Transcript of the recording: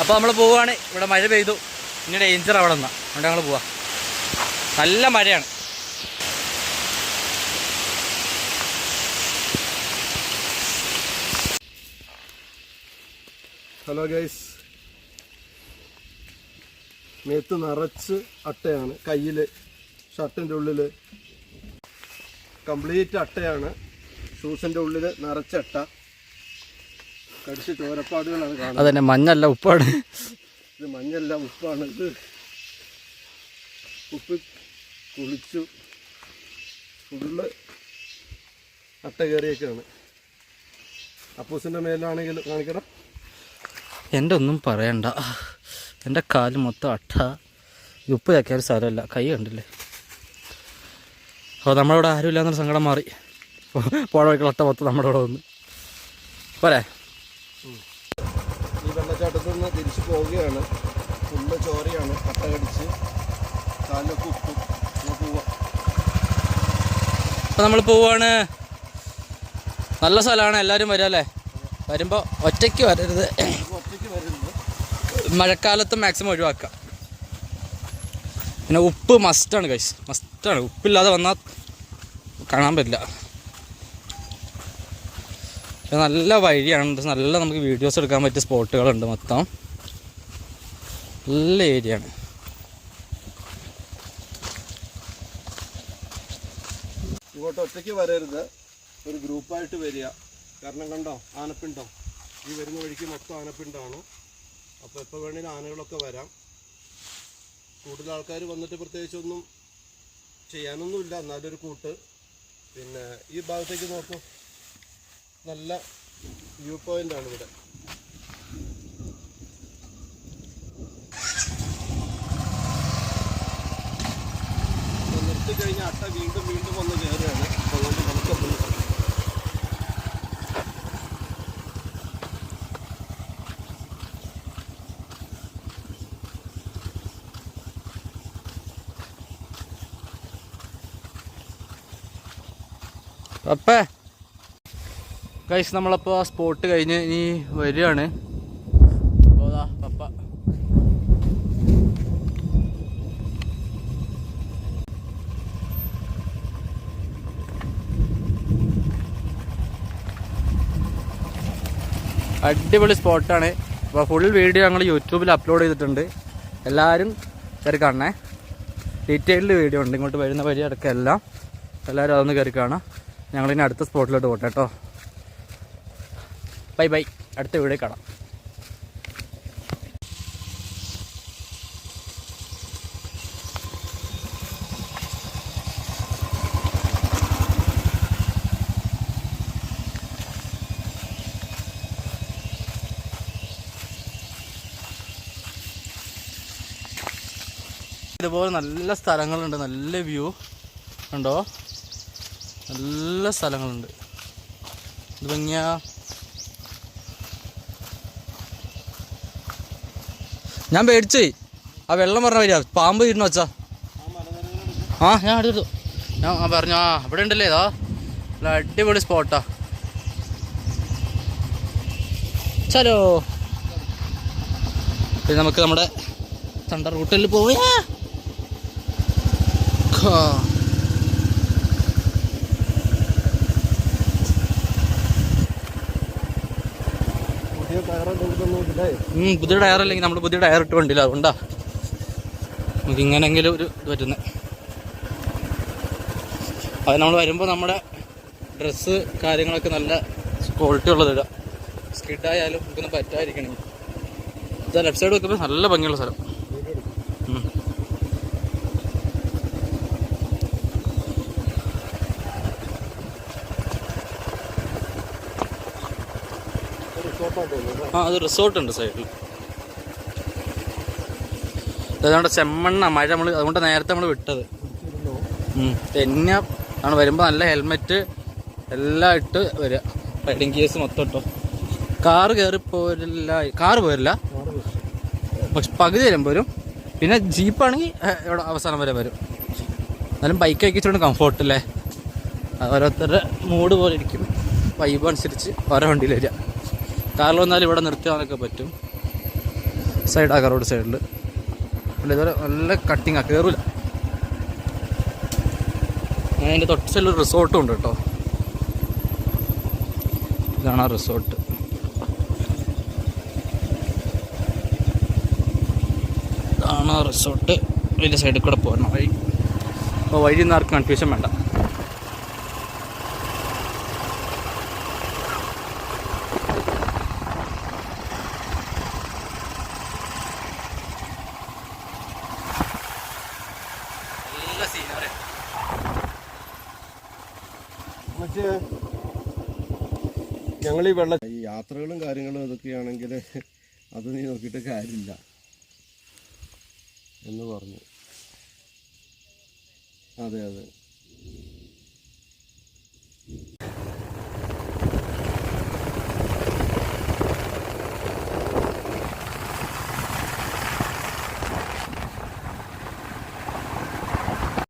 അപ്പോൾ നമ്മൾ പോവുകയാണ് ഇവിടെ മഴ പെയ്തു. ഇനി ഡേഞ്ചർ അവിടെ നിന്നാ. അതുകൊണ്ട് ഞങ്ങൾ പോവാം. നല്ല മഴയാണ്. ഹലോ ഗൈസ് മേത്ത് നിറച്ച് അട്ടയാണ്. കയ്യിൽ ഷർട്ടിന്റെ ഉള്ളിൽ കംപ്ലീറ്റ് അട്ടയാണ്. ഷൂസിന്റെ ഉള്ളിൽ നിറച്ച അട്ട. കടിച്ച് ചോരപ്പാടുകളാണ് കാണുന്നത്. അതന്നെ മഞ്ഞല്ല ഉപ്പാണ് ഇത് മഞ്ഞല്ല ഉപ്പാണ്. ഇത് ഉപ്പ് കുളിച്ചു. ഫുള്ള് അട്ട കയറിയൊക്കെയാണ് അപ്പൂസിന്റെ മേലാണെങ്കിൽ കാണിക്കണം. എന്റെ ഒന്നും പറയണ്ട. എന്റെ കാൽ മൊത്തം അട്ട. ഉപ്പ് തയ്ക്കാൻ സാരമല്ല കൈ കണ്ടില്ലേ? അപ്പോൾ നമ്മളവിടെ ആരും ഇല്ലാന്നൊരു സങ്കടം മാറി. പുഴ വഴിക്കുള്ള അട്ട മൊത്തം നമ്മുടെ ഇവിടെ വന്ന്. പോരെ? ഈ വെള്ളച്ചാട്ടത്തിൽ നിന്ന് തിരിച്ചു പോവുകയാണ്. ഫുള്ള് ചോരയാണ്. കട്ട കടിച്ച് കാലിലൊക്കെ ഉപ്പും നമ്മൾ പോവാണ്. നല്ല സ്ഥലമാണ് എല്ലാവരും വരിക അല്ലേ? വരുമ്പോൾ ഒറ്റയ്ക്ക് വരരുത്. ഒറ്റയ്ക്ക് വരരുത്. മഴക്കാലത്ത് മാക്സിമം ഒഴിവാക്കുക പിന്നെ ഉപ്പ് മസ്റ്റാണ് കൈസ് മസ്റ്റാണ് ഉപ്പില്ലാതെ വന്നാൽ കാണാൻ പറ്റില്ല. നല്ല വഴിയാണ്. നല്ല നമുക്ക് വീഡിയോസ് എടുക്കാൻ പറ്റിയ സ്പോട്ടുകളുണ്ട് മൊത്തം. നല്ല ഏരിയ ആണ് ഇങ്ങോട്ട് ഒറ്റയ്ക്ക് വരരുത്. ഒരു ഗ്രൂപ്പായിട്ട് വരിക. കാരണം കണ്ടോ? ആനപ്പിണ്ടോ? ഈ വരുന്ന വഴിക്ക് മൊത്തം ആനപ്പിണ്ടാണ്. അപ്പോൾ എപ്പോൾ വേണേലും ആനകളൊക്കെ വരാം. കൂടുതൽ ആൾക്കാർ വന്നിട്ട് പ്രത്യേകിച്ചൊന്നും ചെയ്യാനൊന്നുമില്ല. എന്നാലൊരു കൂട്ട്. പിന്നെ ഈ ഭാഗത്തേക്ക് നോക്കൂ. നല്ല വ്യൂ ആണ് ഇവിടെ. നിർത്തിക്കഴിഞ്ഞ അട്ട വീണ്ടും വീണ്ടും വന്ന് കയറുകയാണ് അതുകൊണ്ട് നമുക്ക് പോകാം. കൈസ് നമ്മളപ്പോൾ ആ സ്പോട്ട് കഴിഞ്ഞ് ഇനി വരികയാണ്. അപ്പോൾ പപ്പ. അടിപൊളി സ്പോട്ടാണ് അപ്പോൾ ഫുൾ വീഡിയോ ഞങ്ങൾ യൂട്യൂബിൽ അപ്ലോഡ് ചെയ്തിട്ടുണ്ട്. എല്ലാവരും കയറി കാണണേ. ഡീറ്റെയിൽഡ് വീഡിയോ ഉണ്ട്. ഇങ്ങോട്ട് വരുന്ന വഴി അടക്കം എല്ലാം എല്ലാവരും അതൊന്ന് കയറി കാണാം. ഞങ്ങളിനി അടുത്ത സ്പോട്ടിലോട്ട് പോട്ടെ കേട്ടോ. Bye bye. അടുത്ത വീഡിയോ കാണാം. ഇതുപോലെ നല്ല സ്ഥലങ്ങളുണ്ട് നല്ല വ്യൂ ഉണ്ടോ? നല്ല സ്ഥലങ്ങളുണ്ട്. ഇത് ഭംഗിയാ. ഞാൻ പേടിച്ചേ. ആ വെള്ളം പറഞ്ഞ വരിക പാമ്പ് ഇരുന്ന് വെച്ചാ. ആ? ഞാൻ അടുത്തു ഞാൻ പറഞ്ഞു ആ ഇവിടെ ഉണ്ടല്ലേ ഇതാ. നല്ല അടിപൊളി സ്പോട്ടാ. ചലോ. പിന്നെ നമുക്ക് നമ്മുടെ തണ്ട റൂട്ടിൽ പോയാ. പുതിയ ടയർ അല്ലെങ്കിൽ നമ്മൾ പുതിയ ടയർ ഇട്ട് വണ്ടിയില്ല അതുകൊണ്ടാ. നമുക്ക് ഇങ്ങനെങ്കിലും ഒരു ഇത് പറ്റുന്നത് അത് നമ്മൾ വരുമ്പോൾ നമ്മുടെ ഡ്രസ്സ് കാര്യങ്ങളൊക്കെ നല്ല ക്വാളിറ്റി ഉള്ളത് ഇടാം. സ്കിഡായാലും നമുക്കൊന്നും പറ്റാതിരിക്കണമെങ്കിൽ ഇതാ ലെഫ്റ്റ് സൈഡ് വെക്കുമ്പോൾ നല്ല ഭംഗിയുള്ള സ്ഥലം. ആ അത് റിസോർട്ട് ഉണ്ട് സൈഡിൽ. അതുകൊണ്ട് ചെമ്മണ്ണ മഴ നമ്മൾ അതുകൊണ്ട് നേരത്തെ നമ്മൾ വിട്ടത്. തെന്ന ആണ് വരുമ്പോൾ നല്ല ഹെൽമെറ്റ് എല്ലാം ഇട്ട് വരിക റൈഡിങ് കേസ് മൊത്തം ഇട്ടോ? കാറ് കയറി പോരില്ല കാറ് പോരില്ല. പക്ഷെ പകുതി വരും വരും. പിന്നെ ജീപ്പാണെങ്കിൽ ഇവിടെ അവസാനം വരെ വരും. എന്നാലും ബൈക്ക് അയക്കിച്ചുകൊണ്ട് കംഫോർട്ട് അല്ലേ അത് ഓരോരുത്തരുടെ മൂഡ് പോലെ ഇരിക്കും. വൈബ് അനുസരിച്ച് ഓരോ വണ്ടിയിൽ വരിക കാറിൽ വന്നാൽ ഇവിടെ നിർത്താനൊക്കെ പറ്റും. സൈഡ് ആ റോഡ് സൈഡിൽ അല്ല ഇതുപോലെ നല്ല കട്ടിങ്ങാ കയറൂല ഞാൻ അതിന്റെ തൊട്ട് സൈഡിൽ റിസോർട്ടും ഉണ്ട് കേട്ടോ. ഇതാണ് ആ റിസോർട്ട് ഇതാണ് ആ റിസോർട്ട് വലിയ സൈഡിൽ കൂടെ പോരണം. വഴി. അപ്പോൾ വഴി ഒന്നും ആർക്കും കൺഫ്യൂഷൻ വേണ്ട. ഞങ്ങൾ ഈ വെള്ളം ഈ യാത്രകളും കാര്യങ്ങളും ഇതൊക്കെയാണെങ്കിൽ അത് നീ നോക്കിയിട്ട് കാര്യമില്ല എന്ന് പറഞ്ഞു. അതെ അതെ.